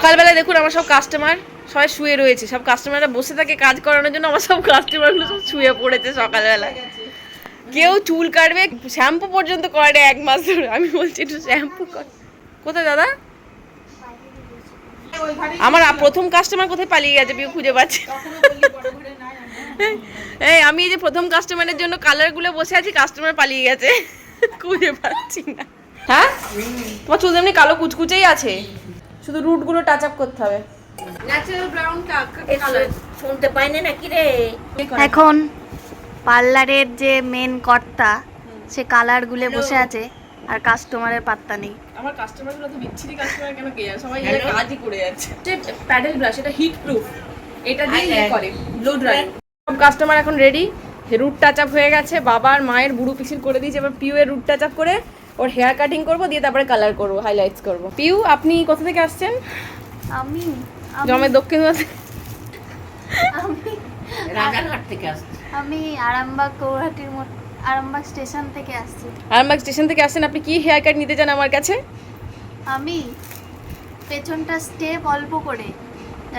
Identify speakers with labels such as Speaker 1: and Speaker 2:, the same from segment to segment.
Speaker 1: সকালবেলায় দেখুন আমার সব কাস্টমার সবাই শুয়ে রয়েছে। সব কাস্টমাররা বসে থাকে কাজ করানোর জন্য, আমার সব কাস্টমারগুলো সব শুয়ে পড়েছে সকালবেলায়। কেউ চুল কাটবে শ্যাম্পু পর্যন্ত করে এক মাস ধরে। আমি বলছি, একটু শ্যাম্পু কর। কোথায় দাদা? আমার প্রথম কাস্টমার কোথায় পালিয়ে গেছে? বিয়ে খুঁজে পাচ্ছি। এই, আমি এই যে প্রথম কাস্টমারের জন্য কালারগুলো বসে আছি কাস্টমার পালিয়ে গেছে। খুঁজে পাচ্ছি না। হ্যাঁ? তোমার চুল এমনি কালো কুচকুচেই আছে। শুধু রুটগুলো টাচ আপ করতে হবে। ন্যাচারাল ব্রাউন কালার
Speaker 2: শুনতে পাইনি নাকি রে?
Speaker 3: এখন পার্লারের যে মেন কর্তা সে কালার গুলে বসে আছে আর কাস্টমারের পাত্তা নেই।
Speaker 1: আমার কাস্টমারগুলো তো বিচ্ছিরি কাস্টমার কেন কে? সবাই এটা কাজই করে যাচ্ছে। প্যাডেল ব্রাশ এটা হিট প্রুফ এটা দিয়ে করে ব্লো ড্রাই সব কাস্টমার এখন রেডি রুট টাচ আপ হয়ে গেছে বাবার মায়ের বুড়ো পিসির করে দিয়েছে এবার পিউ এর রুট টাচ আপ করে ওর হেয়ার কাটিং করব দিয়ে তারপরে কালার করব হাইলাইটস করব। পিউ আপনি কোথা থেকে আসছেন?
Speaker 3: আমি
Speaker 1: জমের দক্ষিণ
Speaker 3: আমি।
Speaker 2: রাজারহাট থেকে আসছে।
Speaker 3: আমি আরামবাগ গৌহাটির মত আরামবাগ স্টেশন থেকে আসছি।
Speaker 1: আরামবাগ স্টেশন থেকে আসছেন আপনি কি হেয়ার কাট নিতে চান আমার কাছে?
Speaker 3: আমি পেছনটা স্টেপ অল্প করে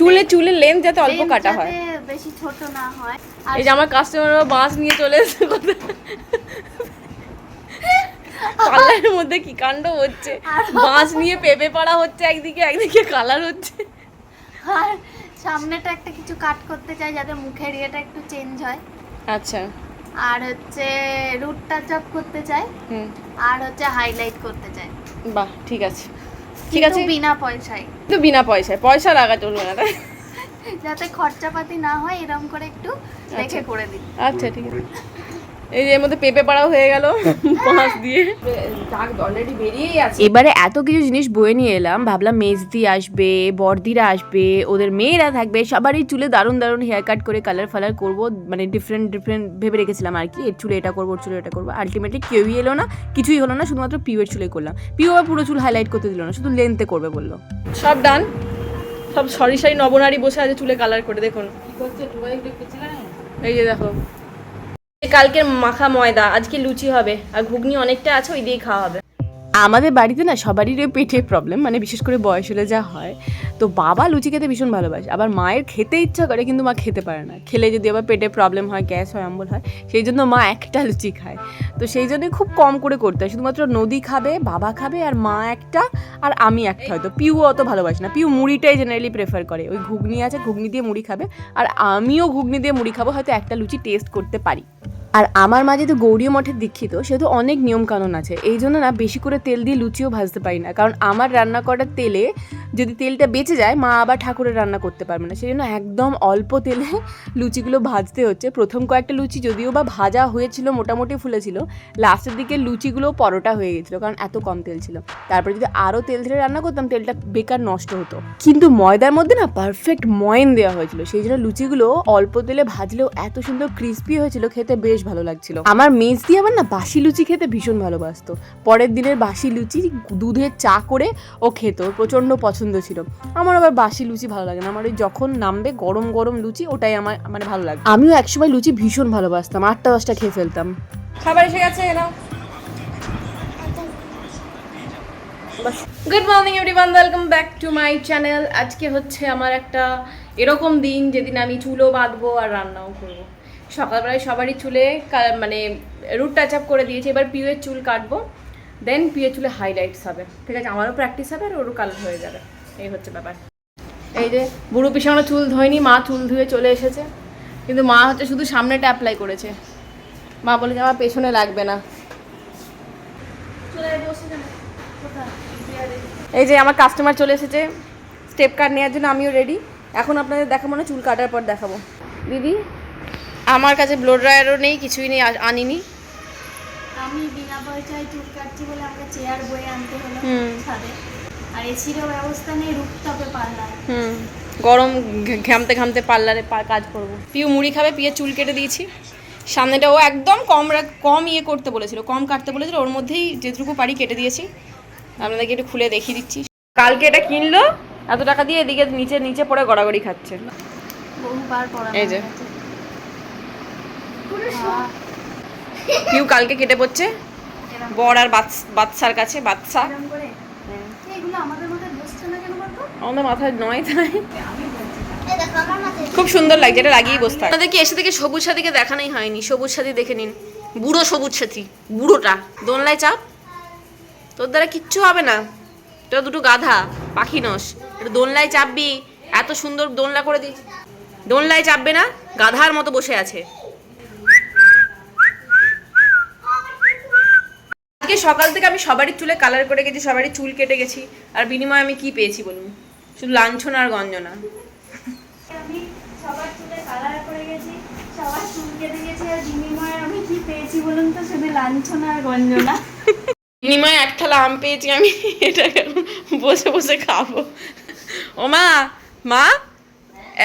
Speaker 1: চুলে চুলের লেন্থ যাতে অল্প কাটা হয়।
Speaker 3: বেশি ছোট না হয়।
Speaker 1: এই যে আমার কাস্টমার বাঁশ নিয়ে চলে এসেছে পার্লারের মধ্যে কি কাণ্ড হচ্ছে? বাঁশ নিয়ে পেঁপে পাড়া হচ্ছে একদিকে একদিকে কালার হচ্ছে।
Speaker 3: আর সামনেটা একটা কিছু কাট করতে চাই যাতে মুখের ইয়েটা একটু চেঞ্জ হয়।
Speaker 1: আচ্ছা।
Speaker 3: আর হচ্ছে রুট টাচ আপ করতে চাই।
Speaker 1: হুম।
Speaker 3: আর হচ্ছে হাইলাইট করতে চাই।
Speaker 1: বাহ ঠিক আছে। ঠিক আছে।
Speaker 3: বিনা পয়সায়।
Speaker 1: কিন্তু বিনা পয়সায়। পয়সা লাগা চলবে না তাই
Speaker 3: যাতে খরচাপাতি না হয় এরকম করে একটু দেখে করে দিন
Speaker 1: আচ্ছা ঠিক আছে। এই যে এর মধ্যে পেঁপে পাড়াও হয়ে গেল পাঁচ দিয়ে। দাগ অলরেডি বেরিয়েই আছে। এবারে এত কিছু জিনিস বয়ে নিয়ে এলাম ভাবলাম মেজদি আসবে বর্দিরা আসবে ওদের মেয়েরা থাকবে সবারই চুলে দারুণ দারুণ হেয়ার কাট করে কালার ফালার করব মানে ডিফারেন্ট ডিফারেন্ট ভেবে রেখেছিলাম আর কি এর চুলে এটা করব ওর চুলে এটা করব। আলটিমেটলি কেউই এলো না কিছুই হলো না শুধুমাত্র পিউয়ের চুলে করলাম। আবার পুরো চুল হাইলাইট করতে দিল না শুধু লেন্থে করবে বলল। সব ডান সব সরি সরি নবনারী বসে আছে চুলে কালার করে দেখুন। এই যে দেখো কালকের মাখা ময়দা, আজকে লুচি হবে, আর ঘুগনি অনেকটা আছে, ওই দিয়েই খাওয়া হবে। আমাদের বাড়িতে না সবারই পেটের প্রবলেম মানে বিশেষ করে বয়স হলে যা হয়। তো বাবা লুচি খেতে ভীষণ ভালোবাসে, আবার মায়ের খেতে ইচ্ছা করে, কিন্তু মা খেতে পারে না। খেলে যদি আবার পেটে প্রবলেম হয়, গ্যাস হয় অম্বল হয়, সেই জন্য মা একটা লুচি খায়। তো সেই জন্য খুব কম করে করতে হয়, শুধুমাত্র নদী খাবে, বাবা খাবে, আর মা একটা, আর আমি একটা হয়তো পিউ অত ভালোবাসে না, পিউ মুড়িটাই জেনারেলি প্রেফার করে। ওই ঘুগনি আছে, ঘুগনি দিয়ে মুড়ি খাবে, আর আমিও ঘুগনি দিয়ে মুড়ি খাব, হয়তো একটা লুচি টেস্ট করতে পারি। আর আমার মা যেহেতু গৌরীয় মঠের দীক্ষিত, সেহেতু অনেক নিয়মকানুন আছে। এই জন্য না বেশি করে তেল দিয়ে লুচিও ভাজতে পারি না। কারণ আমার রান্না করার তেলে যদি তেলটা বেঁচে যায়, মা আবার ঠাকুরের রান্না করতে পারবে না। সেই জন্য একদম অল্প তেলে লুচিগুলো ভাজতে হচ্ছে। প্রথম কয়েকটা লুচি যদিও বা ভাজা হয়েছিল, মোটামুটি ফুলেছিল, লাস্টের দিকে লুচিগুলো পরোটা হয়ে গেছিল, কারণ এত কম তেল ছিল। তারপরে যদি আরও তেল ধরে রান্না করতাম, তেলটা বেকার নষ্ট হতো। কিন্তু ময়দার মধ্যে না পারফেক্ট ময়ন দেওয়া হয়েছিল। সেই জন্য লুচিগুলো অল্প তেলে ভাজলেও এত সুন্দর ক্রিস্পি হয়েছিল, খেতে বেশ ভালো লাগছিল। আমার মেজ দিয়ে আবার না বাসি লুচি খেতে ভীষণ ভালোবাসতো। পরের দিনের বাসি লুচি দুধে চা করে ও খেত প্রচণ্ড পছন্দ ছিল। আমার আবার বাসি লুচি ভালো লাগে না। আমার ওই যখন নামবে গরম গরম লুচি, ওটাই আমার মানে ভালো লাগে। আমিও একসময় লুচি ভীষণ ভালোবাসতাম, আটটা দশটা খেয়ে ফেলতাম। খাবার এসে গেছে এনাও good morning everyone welcome back to my channel আজকে হচ্ছে আমার একটা এরকম দিন, যেদিন আমি চুলো বাঁধবো আর রান্নাও করব। সকালবেলায় সবারই চুলে মানে রুট টাচ আপ করে দিয়েছি। এবার পিউয়ের চুল কাটবো। দেন পিউয়ের চুলে হাইলাইটস হবে। ঠিক আছে আমারও প্র্যাকটিস হবে আর ওরও কালার হয়ে যাবে। এই হচ্ছে ব্যাপার। এই যে বুড়ো পিছনে চুল ধোয়নি মা চুল ধুয়ে চলে এসেছে। কিন্তু মা হচ্ছে শুধু সামনেটা অ্যাপ্লাই করেছে। মা বলে যে আমার পেছনে লাগবে না। এই যে আমার কাস্টমার চলে এসেছে। স্টেপ কাট নেওয়ার জন্য আমিও রেডি এখন আপনাদের দেখাবো না চুল কাটার পর দেখাবো। দিদি আমার কাছে ব্লো ড্রায়ারও নেই কিছুই নেই আনিনি।
Speaker 3: আমি বিনা পয়সায় চুল কাটছি বলে আমাকে চেয়ার বয়ে আনতে হলো। ছাদে। আর এসিরও ব্যবস্থা নেই রুপটপে পার্লার
Speaker 1: হুম। গরম ঘামতে ঘামতে পার্লারে কাজ করব। পিউ মুড়ি খাবে পিয়ে চুল কেটে দিয়েছি। সামনেটা ও একদম কম কম ইয়ে করতে বলেছিল কম কাটতে বলেছিল ওর মধ্যেই যেটুকু পারি কেটে দিয়েছি। আপনাদেরকে একটু খুলে দেখিয়ে দিচ্ছি। কালকে এটা কিনলো এত টাকা দিয়ে এদিকে নিচে নিচে পড়ে গড়াগড়ি খাচ্ছে। এই যে। পিউ কালকে কেটে পড়ছে? বর আর বাচ্চ- বাচ্চার কাছে, বাচ্চা।
Speaker 3: আমাদের
Speaker 1: মাথায় নয় তাই। খুব সুন্দর লাগছে, এটা লাগিয়েই বসতে হয় আপনাদেরকে এসে থেকে সবুজ সাথীকে দেখানোই হয়নি, সবুজ সাথী দেখে নিন। বুড়ো সবুজ সাথী, বুড়োটা। দোনলায় চাপ? তোর দ্বারা কিচ্ছু হবে না। তোরা দুটো গাধা, পাখি নস। এটা দোনলায় চাপবি, এত সুন্দর দোনলা করে দিয়েছি। দোনলায় চাপবে না, গাধার মতো বসে আছে। আজকে সকাল থেকে আমি সবারই চুলে কালার করে গেছি সবারই চুল কেটে গেছি। আর বিনিময়ে আমি কি পেয়েছি বলুন? শুধু লাঞ্ছনা আর গঞ্জনা।
Speaker 3: আমি সবার চুলে কালার করে গেছি সবার চুল কেটে গেছি আর বিনিময়ে আমি কি পেয়েছি বলুন তো? শুধু লাঞ্ছনা আর গঞ্জনা।
Speaker 1: বিনিময়ে এক থালা আম পেয়েছি আমি এটা বসে বসে খাব? ও মা মা?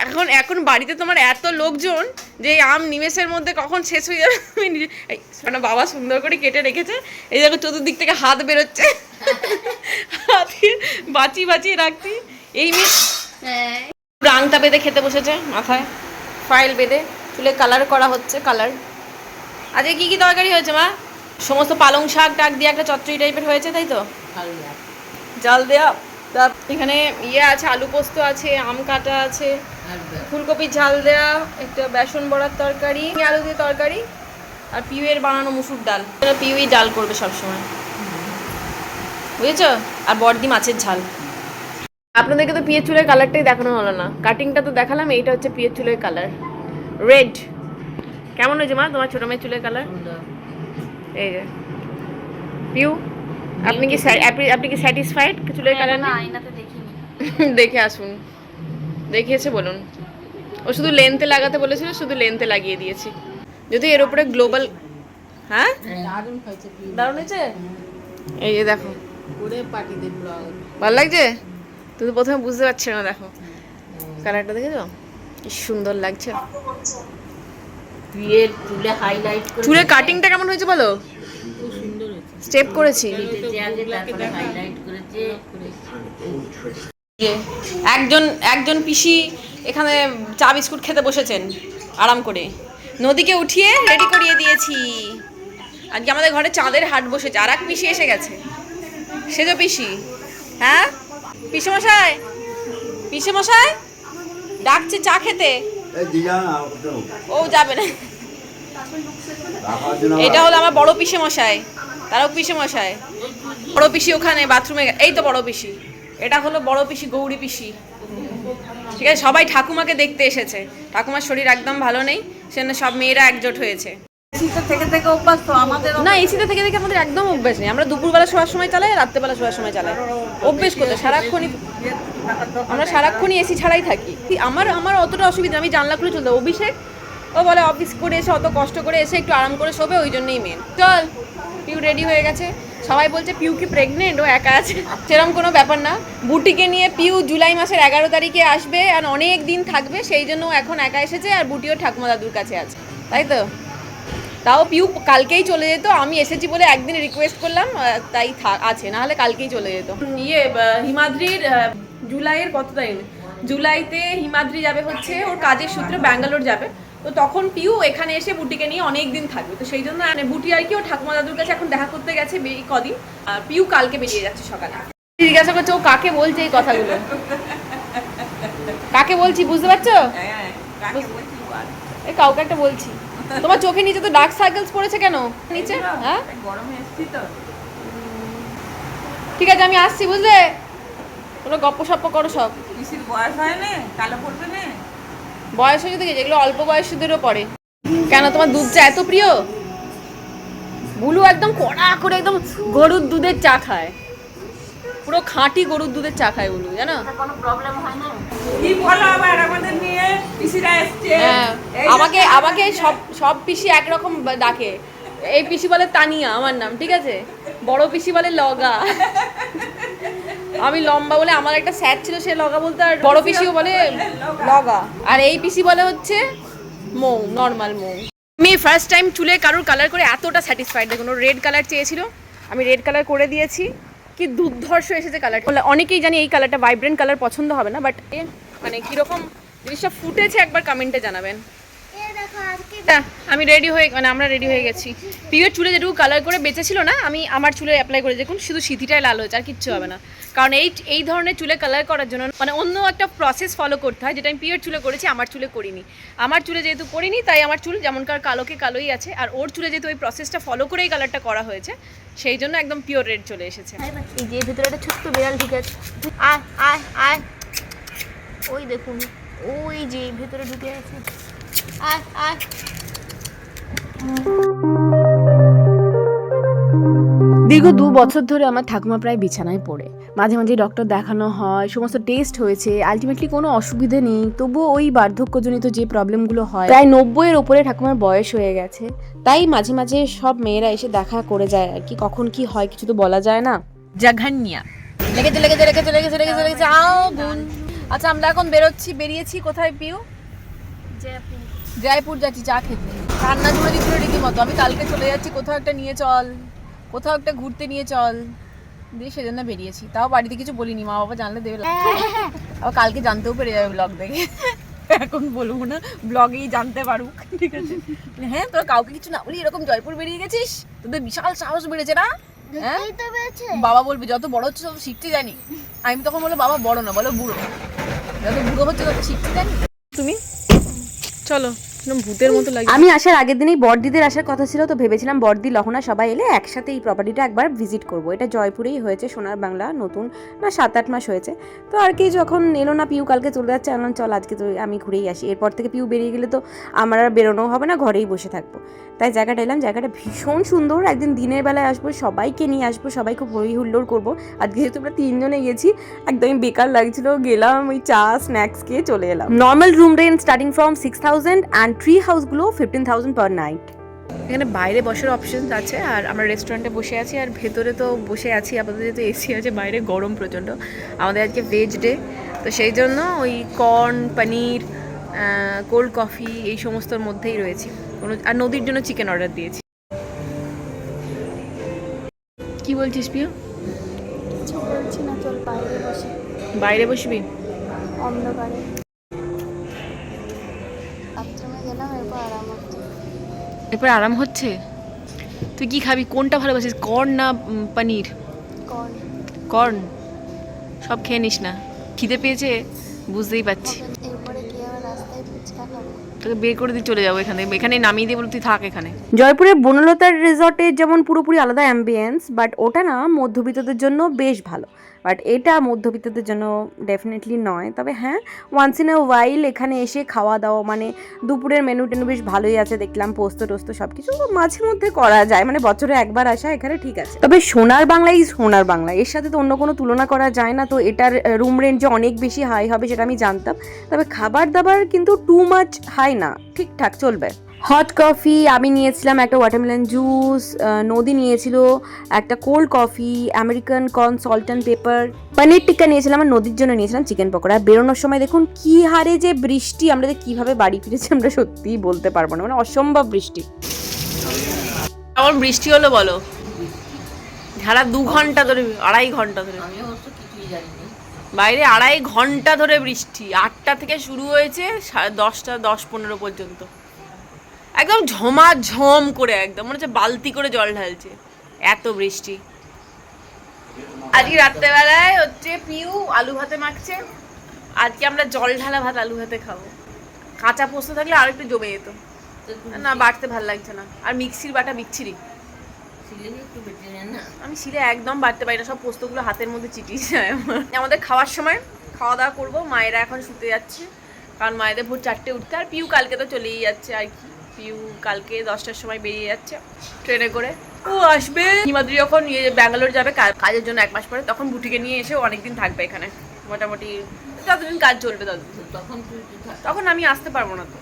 Speaker 1: এখন এখন বাড়িতে তোমার এত লোকজন যে আম নিমেষের মধ্যে কখন শেষ হয়ে যাবে তুমি নিজে বাবা সুন্দর করে কেটে রেখেছে। এই দেখো চতুর্দিক থেকে হাত বেরোচ্ছে। হাত বাঁচিয়ে বাঁচিয়ে রাখছি। এই মেয়ে আংটা বেঁধে খেতে বসেছে মাথায়। ফাইল বেঁধে চুলে কালার করা হচ্ছে কালার আজকে কি কি তরকারি হয়েছে মা? সমস্ত পালং শাক টাক দিয়ে একটা চচ্চড়ি টাইপের হয়েছে তাই তো? জাল দেয়া তা এখানে ইয়ে আছে আলু পোস্ত আছে আম কাটা আছে ফুলকপির ঝাল দেয়া একটা বেসন বড়ার তরকারি আলু দিয়ে তরকারি আর পিউয়ের বানানো মুসুর ডাল। পিউই ডাল করবে সবসময়। বুঝেছ? আর বড়দি মাছের ঝাল। আপনাদেরকে তো পিয়ের চুলের কালারটাই দেখানো হলো না। কাটিংটা তো দেখালাম এইটা হচ্ছে পিয়ের চুলের কালার। রেড কেমন হয়েছে মা? তোমার ছোট মেয়ের চুলের কালার? এই যে। পিউ? আপনি কি আপনি কি স্যাটিসফাইড চুলের কালার
Speaker 3: না আয়নাতে দেখিনি।
Speaker 1: দেখে আসুন। দেখিয়েছে বলুন। ও শুধু লেন্থে লাগাতে বলেছিল শুধু লেন্থে লাগিয়ে দিয়েছি। যদি এর উপরে গ্লোবাল হ্যাঁ? দারুণ হয়েছে? এই যে দেখো। ভালো লাগছে? তুই তো প্রথমে বুঝতে পারছি না দেখো। কালারটা দেখেছ? কি সুন্দর লাগছে।
Speaker 2: বিয়ের চুলে হাইলাইট করে
Speaker 1: চুলের কাটিংটা কেমন হয়েছে বলো? স্টেপ করেছি।
Speaker 2: কেটেছে আগে তারপরে হাইলাইট করেছে
Speaker 1: একজন একজন পিসি এখানে চা বিস্কুট খেতে বসেছেন আরাম করে। নদীকে উঠিয়ে রেডি করিয়ে দিয়েছি। আজকে আমাদের ঘরে চাঁদের হাট বসেছে আর এক পিসি এসে গেছে। সেজো পিসি। হ্যাঁ? পিসে মশাই পিসে মশাই ডাকছে চা খেতে। ও যাবে না। এটা হলো আমার বড় পিসে মশাই তারাও পিসে মশাই। বড় পিসি ওখানে বাথরুমে এই তো বড় পিসি। এটা হলো বড় পিসি গৌরী পিসি। ঠিক আছে? সবাই ঠাকুমাকে দেখতে এসেছে। ঠাকুমার শরীর একদম ভালো নেই সেজন্য সব মেয়েরা একজোট হয়েছে।
Speaker 2: থেকে থেকে অভ্যাস তো আমাদের
Speaker 1: না এসিতে থেকে থেকে আমাদের একদম অভ্যেস নেই। আমরা দুপুরবেলা শোয়ার সময় চালাই রাত্রেবেলা শোয়ার সময় চালাই। অভ্যেস করতে সারাক্ষণই আমরা সারাক্ষণই এসি ছাড়াই থাকি। আমার আমার অতটা অসুবিধা আমি জানলা খুলে চলতে অভিষেক ও বলে অফিস করে এসে অত কষ্ট করে এসে একটু আরাম করে শোবে ওই জন্যই মেন চল। পিউ রেডি হয়ে গেছে। সবাই বলছে, পিউ কি প্রেগনেন্ট ও একা আছে। সেরকম কোনো ব্যাপার না। বুটিকে নিয়ে পিউ জুলাই মাসের এগারো তারিখে আসবে আর অনেক দিন থাকবে, সেই জন্য এখন একা এসেছে আর বুটিও ঠাকুমা দাদুর কাছে আছে। তাই তো? তাও পিউ কালকেই চলে যেত। আমি এসেছি বলে একদিন রিকোয়েস্ট করলাম তাই আছে। না হলে কালকেই চলে যেত। ইয়ে হিমাদ্রির জুলাইয়ের কত তারিখ? জুলাইতে হিমাদ্রি যাবে হচ্ছে, ওর কাজের সূত্রে ব্যাঙ্গালোর যাবে। তো তখন পিউ এখানে এসে বুটিকে নিয়ে অনেক দিন থাকবে। তো সেই জন্য মানে বুটি আর কি ও ঠাকুমা দাদুর কাছে এখন দেখা করতে গেছে কদিন। আর পিউ কালকে বেরিয়ে যাচ্ছে সকালে। জিজ্ঞাসা করছে ও কাকে বলছে এই কথাগুলো? কাকে বলছি বুঝতে পারছ? এই কাউকে একটা বলছি। তোমার চোখে নিচে তো ডার্ক সার্কেলস পড়েছে কেন? নিচে? হ্যাঁ?
Speaker 2: গরমে এসছি তো।
Speaker 1: ঠিক আছে আমি আসছি বুঝলে? তোমরা গপ্প সপ্প করো সব।
Speaker 2: পিসির বয়স হয় না? কালো পড়বে না?
Speaker 1: বয়স হয়ে থেকে যেগুলো অল্প বয়সীদেরও পড়ে। কেন তোমার দুধ চা এত প্রিয়? বুলু একদম কড়া করে একদম গরুর দুধের চা খায়। পুরো খাঁটি গরুর দুধের চা খায় বুলু জানো?
Speaker 3: কোনো প্রবলেম হয় না।
Speaker 2: কি বলো আবার আমাদের নিয়ে? পিসিরা এসছে।
Speaker 1: হ্যাঁ আমাকে আমাকে সব সব পিসি একরকম ডাকে। এই পিসি বলে তানিয়া আমার নাম ঠিক আছে? বড় পিসি বলে লগা। আমি লম্বা বলে আমার একটা স্যার ছিল সে লগা বলতে আর বড় পিসিও বলে লগা। আর এই পিসি বলে হচ্ছে মৌ নর্মাল মৌ। আমি ফার্স্ট টাইম চুলে কারোর কালার করে এতটা স্যাটিসফাইড দেখুন রেড কালার চেয়েছিল। আমি রেড কালার করে দিয়েছি। কি দুর্ধর্ষ এসেছে কালারটা বলে অনেকেই জানি এই কালারটা ভাইব্রেন্ট কালার পছন্দ হবে না বাট মানে কীরকম জিনিসটা ফুটেছে একবার কমেন্টে জানাবেন। আমি রেডি হয়ে মানে আমরা রেডি হয়ে গেছি। পিওর চুলে যেটুকু কালার করে বেঁচেছিল না, আমি আমার চুলে অ্যাপ্লাই করে দেখুন, শুধু সিথিটাই লাল হয়েছে, আর কিচ্ছু হবে না। কারণ এই এই ধরনের চুলে কালার করার জন্য মানে অন্য একটা প্রসেস ফলো করতে হয়, যেটা আমি পিওর চুলে করেছি, আমার চুলে করিনি। আমার চুলে যেহেতু করিনি, তাই আমার চুল যেমনকার কালোকে কালোই আছে, আর ওর চুলে যেহেতু ওই প্রসেসটা ফলো করেই কালারটা করা হয়েছে, সেই জন্য একদম পিওর রেড চলে এসেছে।
Speaker 3: এই যে ভেতরে একটা ছোট্ট বিড়াল ঢুকে আছে। আয় আয় আয়। ওই দেখুন, ওই যে ভেতরে ঢুকে আছে। আয় আয়
Speaker 1: দীর্ঘ দু বছর ধরে আমার ঠাকুমা প্রায় বিছানায় পড়ে। মাঝে মাঝে ডক্টর দেখানো হয় সমস্ত টেস্ট হয়েছে আলটিমেটলি কোনো অসুবিধে নেই। তবুও ওই বার্ধক্যজনিত যে প্রবলেমগুলো হয় প্রায় নব্বইয়ের ওপরে ঠাকুমার বয়স হয়ে গেছে। তাই মাঝে মাঝে সব মেয়েরা এসে দেখা করে যায় আর কি কখন কি হয় কিছু তো বলা যায় না। জাঘান্নিয়া লেগেছে লেগেছে লেগেছে লেগেছে লেগেছে লেগেছে আও গুন আচ্ছা আমরা এখন বেরোচ্ছি বেরিয়েছি কোথায় পিউ?
Speaker 3: জয়পুর
Speaker 1: জয়পুর যাচ্ছি চা খেতে। রান্না জুড়ে দিচ্ছিল রীতিমতো আমি কালকে চলে যাচ্ছি কোথাও একটা নিয়ে চল কোথাও একটা ঘুরতে নিয়ে চল। দিয়ে সেজন্য বেরিয়েছি। তাও বাড়িতে কিছু বলিনি মা বাবা জানলে দেবে। আবার কালকে জানতেও পেরে যাবে ব্লগ দেখে। এখন বলব না ব্লগেই জানতে পারুক ঠিক আছে? হ্যাঁ তোরা কাউকে কিছু না বলি এরকম জয়পুর বেরিয়ে গেছিস? তোদের বিশাল সাহস বেড়েছে না? হ্যাঁ? বাবা বলবে যত বড় হচ্ছে তত শিখতে জানি। আমি তখন বলো বাবা বড় না বলো বুড়ো। যত বুড়ো হচ্ছে তত শিখতে জানি। তুমি? চলো ভূতের মতো লাগে। আমি আসার আগের দিনেই বড়দিদের আসার কথা ছিল তো ভেবেছিলাম বড়দি লহনা সবাই এলে একসাথে এই প্রপার্টিটা একবার ভিজিট করব। এটা জয়পুরেই হয়েছে সোনার বাংলা নতুন না সাত আট মাস হয়েছে। তো আর কি যখন এলো না পিউ কালকে চলে যাচ্ছে আনলাম চল আজকে তো আমি ঘুরেই আসি। এরপর থেকে পিউ বেরিয়ে গেলে তো আমার আর বেরোনো হবে না ঘরেই বসে থাকব। তাই জায়গাটা এলাম জায়গাটা ভীষণ সুন্দর। একদিন দিনের বেলায় আসব সবাইকে নিয়ে আসব সবাই খুব হই হুল্লোড় করব। আজকে যেহেতু আমরা তিনজনে গেছি একদমই বেকার লাগছিল গেলাম ওই চা স্ন্যাক্স খেয়ে চলে এলাম। Normal room rent starting from six thousand and tree হাউসগুলো fifteen thousand per night এখানে বাইরে বসার অপশন আছে আর আমরা রেস্টুরেন্টে বসে আছি আর ভেতরে তো বসে আছি আপাতত যেহেতু এসি আছে বাইরে গরম প্রচণ্ড। আমাদের আজকে ভেজ ডে তো সেই জন্য ওই কর্ন পনির কোল্ড কফি এই সমস্তর মধ্যেই রয়েছে। কোনো আর নদীর জন্য চিকেন অর্ডার দিয়েছি। কি বলছিস
Speaker 3: চল বাইরে বসে।
Speaker 1: বাইরে বসবি?
Speaker 3: অন্ধকারে। গেলাম এরপর আরাম হচ্ছে।
Speaker 1: এরপর আরাম হচ্ছে? তুই কি খাবি? কোনটা ভালোবাসিস? কর্ন না পনির?
Speaker 3: কর
Speaker 1: কর্ন? সব খেয়ে নিস না। খিদে পেয়েছে? বুঝতেই পারছি। তোকে বের করে দিয়ে চলে যাব এখানে এখানে নামিয়ে দিয়ে বলে তুই থাক এখানে। জয়পুরের বনলতার রিসর্টের যেমন পুরোপুরি আলাদা অ্যাম্বিয়েন্স বাট ওটা না মধ্যবিত্তদের জন্য বেশ ভালো। বাট এটা মধ্যবিত্তদের জন্য ডেফিনেটলি নয়। তবে হ্যাঁ ওয়ান্স ইন এ ওয়াইল এখানে এসে খাওয়া দাওয়া মানে দুপুরের মেনু টেনু বেশ ভালোই আছে, দেখলাম পোস্ত টোস্ত সব কিছু মাঝে মধ্যে করা যায় মানে বছরে একবার আসা এখানে ঠিক আছে। তবে সোনার বাংলা ইজ সোনার বাংলা, এর সাথে তো অন্য কোনো তুলনা করা যায় না, তো এটার রুম রেন্ট যে অনেক বেশি হাই হবে সেটা আমি জানতাম। তবে খাবার দাবার কিন্তু টু মাচ হাই না, ঠিকঠাক চলবে। হট কফি আমি নিয়েছিলাম একটা ওয়াটারমেলন জুস নদী নিয়েছিল একটা cold coffee American corn salt and pepper paneer tikka নিয়েছিলাম আর নদীর জন্য নিয়েছিলাম চিকেন পকোড়া। বেরোনোর সময় দেখুন কি হারে যে বৃষ্টি আমরা যে কীভাবে বাড়ি ফিরেছি আমরা সত্যিই বলতে পারব না মানে অসম্ভব বৃষ্টি। কেমন বৃষ্টি হলো বলো? ঝাড়া দু ঘণ্টা ধরে আড়াই ঘণ্টা ধরে। বাইরে আড়াই ঘণ্টা ধরে বৃষ্টি। আটটা থেকে শুরু হয়েছে সাড়ে দশটা দশ পনেরো পর্যন্ত। একদম ঝমাঝম করে, একদম মনে হচ্ছে বালতি করে জল ঢালছে। এত বৃষ্টি। আজকে রাত্রেবেলায় হচ্ছে পিউ আলু ভাতে মাখছে। আজকে আমরা জল ঢালা ভাত আলু ভাতে খাব। কাঁচা পোস্ত থাকলে আর একটু জমে যেত। না বাটতে ভালো লাগছে না। আর মিক্সির বাটা বিচ্ছিরি। আমি শিলে একদম বাড়তে পারি না, সব পোস্তগুলো হাতের মধ্যে চিটিয়ে যায় আমাদের খাওয়ার সময় খাওয়া দাওয়া করব, মায়েরা এখন শুতে যাচ্ছে। কারণ মায়েদের ভোর চারটে উঠতে, আর পিউ কালকে তো চলেই যাচ্ছে, আর কি। পিউ কালকে দশটার সময় বেরিয়ে যাচ্ছে ট্রেনে করে। ও আসবে। হিমাদ্রি যখন ইয়ে ব্যাঙ্গালোর যাবে কাজের জন্য এক মাস পরে তখন বুটিকে নিয়ে এসে অনেকদিন থাকবে এখানে। মোটামুটি যতদিন কাজ চলবে ততদিন তখন তখন আমি আসতে পারব না তো।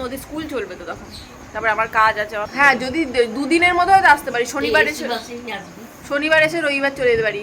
Speaker 1: নদী স্কুল চলবে তো তখন। তারপর আমার কাজ আছে। হ্যাঁ যদি দুদিনের মধ্যে হয়তো আসতে পারি। শনিবার এসে শনিবার এসে রবিবার চলে যেতে পারি।